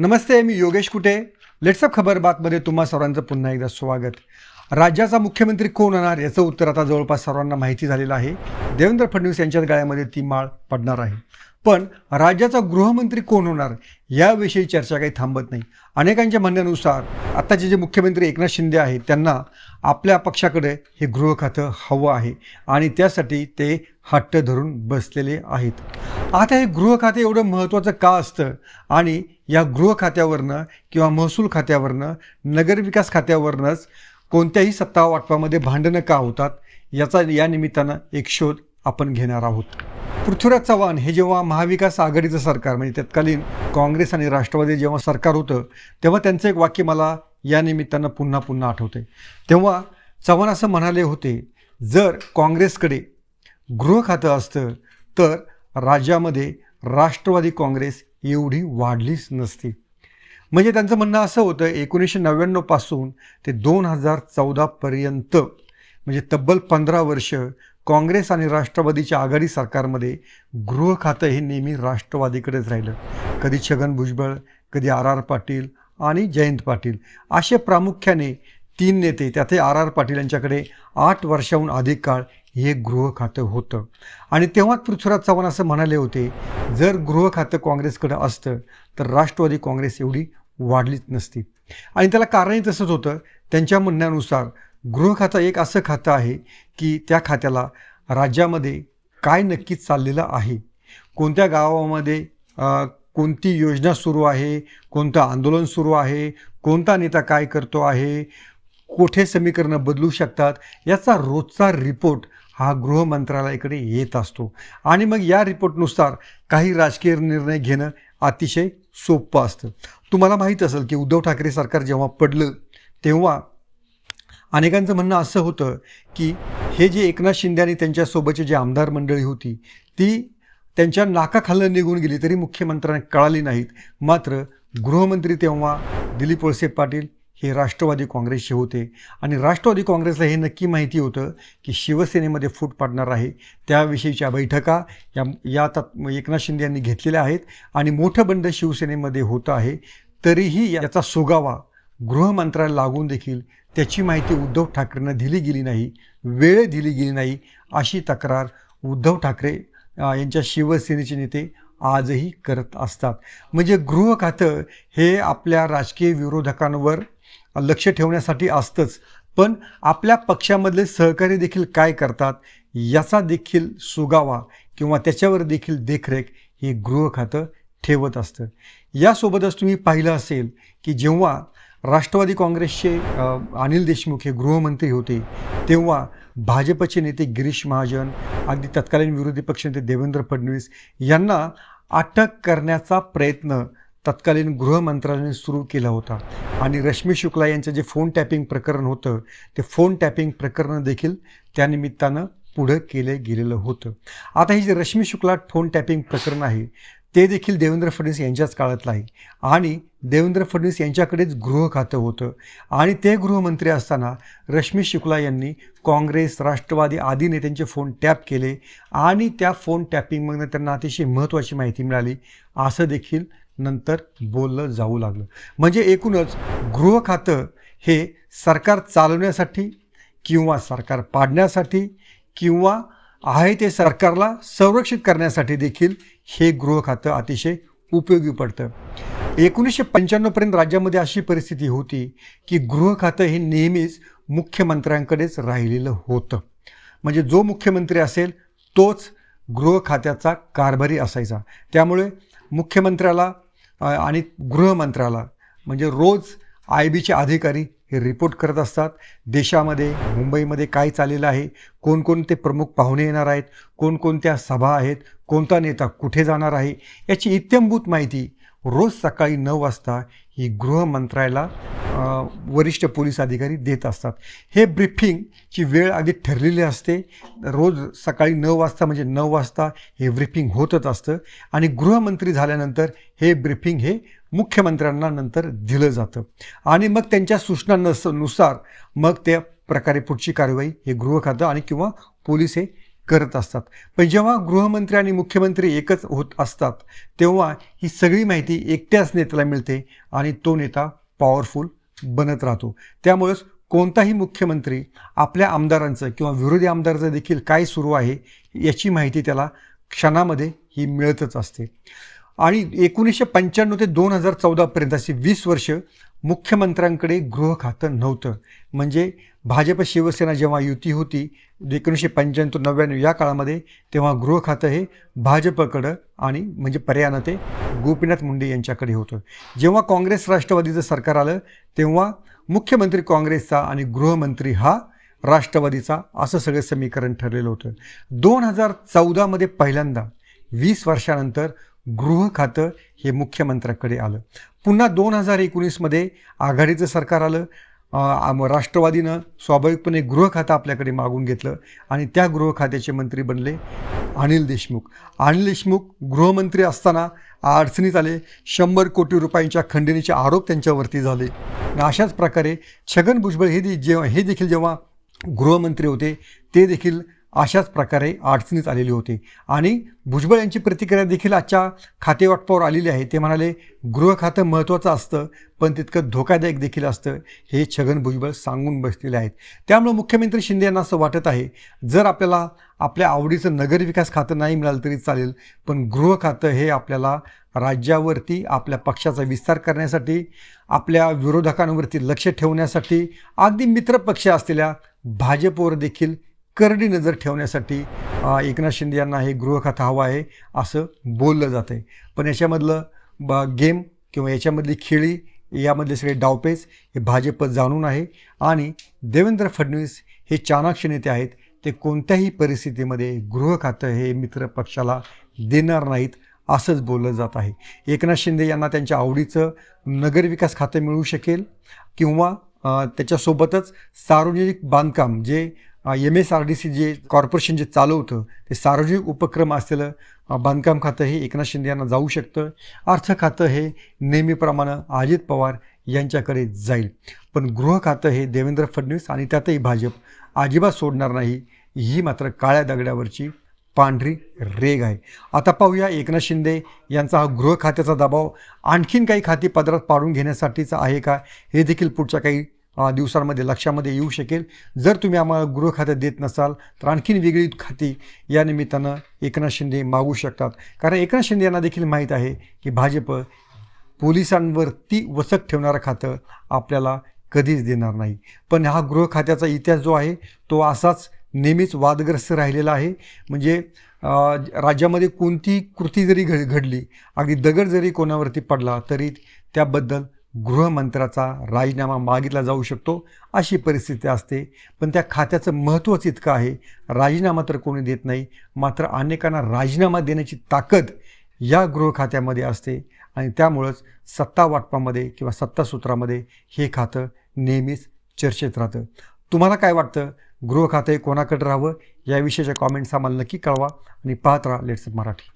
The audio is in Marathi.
नमस्ते मी योगेश कुटे. लेट्सअप खबर बातमध्ये तुम्हा सर्वांचं पुन्हा एकदा स्वागत. राज्याचा मुख्यमंत्री कोण होणार याचं उत्तर आता जवळपास सर्वांना माहिती झालेलं आहे. देवेंद्र फडणवीस यांच्याच गाळ्यामध्ये ती माळ पडणार आहे. पण राज्याचा गृहमंत्री कोण होणार याविषयी चर्चा काही थांबत नाही. अनेकांच्या म्हणण्यानुसार आत्ताचे जे मुख्यमंत्री एकनाथ शिंदे आहेत त्यांना आपल्या पक्षाकडे हे गृह खातं हवं आहे आणि त्यासाठी ते हट्ट धरून बसलेले आहेत. आता हे गृह खाते एवढं महत्त्वाचं का असतं आणि या गृह खात्यावरनं किंवा महसूल खात्यावरनं नगरविकास खात्यावरनंच कोणत्याही सत्ता वाटपामध्ये भांडणं का होतात याचा या निमित्तानं एक शोध आपण घेणार आहोत. पृथ्वीराज चव्हाण हे जेव्हा महाविकास आघाडीचं सरकार म्हणजे तत्कालीन काँग्रेस आणि राष्ट्रवादी जेव्हा सरकार होतं तेव्हा त्यांचं एक वाक्य मला या निमित्तानं पुन्हा पुन्हा आठवते तेव्हा चव्हाण असं म्हणाले होते जर काँग्रेसकडे गृह खातं असतं तर राज्यामध्ये राष्ट्रवादी काँग्रेस एवढी वाढलीच नसती. म्हणजे त्यांचं म्हणणं असं होतं एकोणीसशे नव्याण्णवपासून ते दोन हजार चौदापर्यंत म्हणजे तब्बल पंधरा वर्ष काँग्रेस आणि राष्ट्रवादीच्या आघाडी सरकारमध्ये गृह खातं हे नेहमी राष्ट्रवादीकडेच राहिलं. कधी छगन भुजबळ कधी आर आर पाटील आणि जयंत पाटील. असे प्रामुख्याने तीन नेते त्यातही आर आर पाटील यांच्याकडे आठ वर्षाहून अधिक काळ हे गृह खातं होतं. आणि तेव्हाच पृथ्वीराज चव्हाण असं म्हणाले होते जर गृह खातं काँग्रेसकडं असतं तर राष्ट्रवादी काँग्रेस एवढी वाढलीच नसती. आणि त्याला कारणही तसंच होतं. त्यांच्या म्हणण्यानुसार गृह खातं एक असं खातं आहे की त्या खात्याला राज्यामध्ये काय नक्कीच चाललेलं आहे? कोणत्या गावामध्ये कोणती योजना सुरू आहे? कोणतं आंदोलन सुरू आहे? कोणता नेता काय करतो आहे? कुठे समीकरणं बदलू शकतात? याचा रोजचा रिपोर्ट हा गृह मंत्रालयाकडे येत असतो. आणि मग या रिपोर्टनुसार काही राजकीय निर्णय घेणं अतिशय सोपं असतं. तुम्हाला माहीत असेल की उद्धव ठाकरे सरकार जेव्हा पडलं तेव्हा अनेकांचं म्हणणं असं होतं की हे जे एकनाथ शिंदे आणि त्यांच्यासोबतची जी आमदार मंडळी होती ती त्यांच्या नाकाखाल्लं निघून गेली तरी मुख्यमंत्र्यांना कळाली नाहीत. मात्र गृहमंत्री तेव्हा दिलीप वळसे पाटील हे राष्ट्रवादी काँग्रेसचे होते. आणि राष्ट्रवादी काँग्रेसला हे नक्की माहिती होतं की शिवसेनेमध्ये फूट पडणार आहे. त्याविषयीच्या बैठका या या आता एकनाथ शिंदे यांनी घेतलेल्या आहेत. आणि मोठं बंड शिवसेनेमध्ये होतं आहे. तरीही याचा सुगावा गृहमंत्र्याला लागून देखील त्याची माहिती उद्धव ठाकरेंना दिली गेली नाही. वेळ दिली गेली नाही. अशी तक्रार उद्धव ठाकरे यांच्या शिवसेनेचे नेते आजही करत असतात. म्हणजे गृह खातं हे आपल्या राजकीय विरोधकांवर लक्ष ठेवण्यासाठी असतंच. पण आपल्या पक्षामधले सहकारी देखील काय करतात याचा देखील सुगावा किंवा त्याच्यावर देखील देखरेख हे गृह खातं ठेवत असतं. यासोबतच तुम्ही पाहिलं असेल की जेव्हा राष्ट्रवादी काँग्रेसचे अनिल देशमुख हे गृहमंत्री होते तेव्हा भाजपचे नेते गिरीश महाजन अगदी तत्कालीन विरोधी पक्षनेते देवेंद्र फडणवीस यांना अटक करण्याचा प्रयत्न तत्कालीन गृहमंत्रालयाने सुरू केला होता. आणि रश्मी शुक्ला यांचं जे फोन टॅपिंग प्रकरण होतं ते फोन टॅपिंग प्रकरण देखील त्यानिमित्तानं पुढं केलं गेलेलं होतं. आता हे जे रश्मी शुक्ला फोन टॅपिंग प्रकरण आहे ते देखील देवेंद्र फडणवीस यांच्याच काळातलं आहे. आणि देवेंद्र फडणवीस यांच्याकडेच गृह खातं होतं. आणि ते गृहमंत्री असताना रश्मी शुक्ला यांनी काँग्रेस राष्ट्रवादी आदी नेत्यांचे फोन टॅप केले. आणि त्या फोन टॅपिंगमधनं त्यांना अतिशय महत्त्वाची माहिती मिळाली. असं देखील नंतर बोललं जाऊ लागलं. म्हणजे एकूणच गृह खातं हे सरकार चालवण्यासाठी किंवा सरकार पाडण्यासाठी किंवा आहे ते सरकारला संरक्षित करण्यासाठी देखील हे गृह खातं अतिशय उपयोगी पडतं. एकोणीसशे पंच्याण्णवपर्यंत राज्यामध्ये अशी परिस्थिती होती की गृह खातं हे नेहमीच मुख्यमंत्र्यांकडेच राहिलेलं होतं. म्हणजे जो मुख्यमंत्री असेल तोच गृह खात्याचा कारभारी असायचा. त्यामुळे मुख्यमंत्र्याला आणि गृहमंत्र्याला म्हणजे रोज आय बीचे अधिकारी हे रिपोर्ट करत असतात. देशामध्ये मुंबईमध्ये काय चाललेलं आहे? कोणकोणते प्रमुख पाहुणे येणार आहेत? कोणकोणत्या सभा आहेत? कोणता नेता कुठे जाणार आहे? याची इत्यंभूत माहिती रोज सकाळी नऊ वाजता ही गृहमंत्रालयाला वरिष्ठ पोलीस अधिकारी देत असतात. हे ब्रिफिंगची वेळ अगदी ठरलेली असते. रोज सकाळी नऊ वाजता म्हणजे नऊ वाजता हे ब्रिफिंग होतच असतं आणि गृहमंत्री झाल्यानंतर हे ब्रिफिंग हे मुख्यमंत्र्यांना नंतर दिलं जातं. आणि मग त्यांच्या सूचनांनुसार मग त्या प्रकारे पुढची कारवाई हे गृह खातं आणि किंवा पोलीस हे करत असतात. पण जेव्हा गृहमंत्री आणि मुख्यमंत्री एकच होत असतात तेव्हा ही सगळी माहिती एकट्याच नेत्याला मिळते आणि तो नेता पॉवरफुल बनत राहतो. त्यामुळंच कोणताही मुख्यमंत्री आपल्या आमदारांचं किंवा विरोधी आमदाराचं देखील काय सुरू आहे याची माहिती त्याला क्षणामध्ये ही मिळतच असते. आणि एकोणीसशे पंच्याण्णव ते दोन हजार चौदापर्यंत अशी वीस वर्ष मुख्यमंत्र्यांकडे गृह खातं नव्हतं. म्हणजे भाजप शिवसेना जेव्हा युती होती एकोणीसशे पंच्याण्णव नव्याण्णव या काळामध्ये तेव्हा गृह खातं हे भाजपकडं आणि म्हणजे पर्यायानं ते गोपीनाथ मुंडे यांच्याकडे होतं. जेव्हा काँग्रेस राष्ट्रवादीचं सरकार आलं तेव्हा मुख्यमंत्री काँग्रेसचा आणि गृहमंत्री हा राष्ट्रवादीचा असं सगळं समीकरण ठरलेलं होतं. दोन हजार चौदामध्ये पहिल्यांदा वीस वर्षानंतर गृह खातं हे मुख्यमंत्र्याकडे आलं. पुन्हा दोन हजार एकोणीसमध्ये आघाडीचं सरकार आलं. राष्ट्रवादीनं स्वाभाविकपणे गृह खातं आपल्याकडे मागून घेतलं आणि त्या गृह खात्याचे मंत्री बनले अनिल देशमुख. अनिल देशमुख गृहमंत्री असताना अडचणीत आले. शंभर कोटी रुपयांच्या खंडणीचे आरोप त्यांच्यावरती झाले. अशाच प्रकारे छगन भुजबळ हे जे जेव्हा हे देखील जेव्हा गृहमंत्री होते ते देखील अशाच प्रकारे अडचणीत आलेली होती. आणि भुजबळ यांची प्रतिक्रिया देखील आजच्या खातेवाटपावर आलेली आहे. ते म्हणाले गृह खातं महत्त्वाचं असतं पण तितकं धोकादायक देखील असतं हे छगन भुजबळ सांगून बसलेले आहेत. त्यामुळं मुख्यमंत्री शिंदे यांना असं वाटत आहे जर आपल्याला आपल्या आवडीचं नगरविकास खातं नाही मिळालं तरी चालेल पण गृह खातं हे आपल्याला राज्यावरती आपल्या पक्षाचा विस्तार करण्यासाठी आपल्या विरोधकांवरती लक्ष ठेवण्यासाठी अगदी मित्रपक्ष असलेल्या भाजपवर देखील करडी नजर ठेवण्यासाठी एकनाथ शिंदे यांना हे गृहखातं हवं आहे असं बोललं जातं आहे पण याच्यामधलं ब गेम किंवा याच्यामधली खेळी यामधले सगळे डावपेच हे भाजप जाणून आहे. आणि देवेंद्र फडणवीस हे चाणाक्ष नेते आहेत ते कोणत्याही परिस्थितीमध्ये गृह खातं हे मित्र पक्षाला देणार नाहीत असंच बोललं जात आहे. एकनाथ शिंदे यांना त्यांच्या आवडीचं नगरविकास खातं मिळू शकेल किंवा त्याच्यासोबतच सार्वजनिक बांधकाम जे M S R D C जे कॉर्पोरेशन जे चालवतं ते सार्वजनिक उपक्रम असलेलं बांधकाम खातं हे एकनाथ शिंदे यांना जाऊ शकतं. अर्थ खातं हे नेहमीप्रमाणे अजित पवार यांच्याकडे जाईल. पण गृह खातं हे देवेंद्र फडणवीस आणि त्यातही भाजप अजिबात सोडणार नाही ही मात्र काळ्या दगड्यावरची पांढरी रेग आहे. आता पाहूया एकनाथ शिंदे यांचा हा गृह खात्याचा दबाव आणखीन काही खाती पदरात पाडून घेण्यासाठीचा आहे का हे देखील पुढच्या काही दिवसांमध्ये लक्षामध्ये येऊ शकेल. जर तुम्ही आम्हाला गृह खातं देत नसाल तर आणखीन वेगळी खाती या निमित्तानं एकनाथ शिंदे मागू शकतात. कारण एकनाथ शिंदे यांना देखील माहीत आहे की भाजप पोलिसांवरती वचक ठेवणारं खातं आपल्याला कधीच देणार नाही. पण हा गृह खात्याचा इतिहास जो आहे तो असाच नेहमीच वादग्रस्त राहिलेला आहे. म्हणजे राज्यामध्ये कोणती कृती जरी घड घडली अगदी दगड जरी कोणावरती पडला तरी त्याबद्दल गृहमंत्र्याचा राजीनामा मागितला जाऊ शकतो अशी परिस्थिती असते. पण त्या खात्याचं महत्त्वच इतकं आहे राजीनामा तर कोणी देत नाही मात्र अनेकांना राजीनामा देण्याची ताकद या गृह खात्यामध्ये असते आणि त्यामुळंच सत्ता वाटपामध्ये किंवा सत्तासूत्रामध्ये हे खातं नेहमीच चर्चेत राहतं. तुम्हाला काय वाटतं? गृह खातं हे कोणाकडे राहावं? याविषयीच्या कॉमेंट्स आम्हाला नक्की कळवा आणि पाहत राहा लेट्स मराठी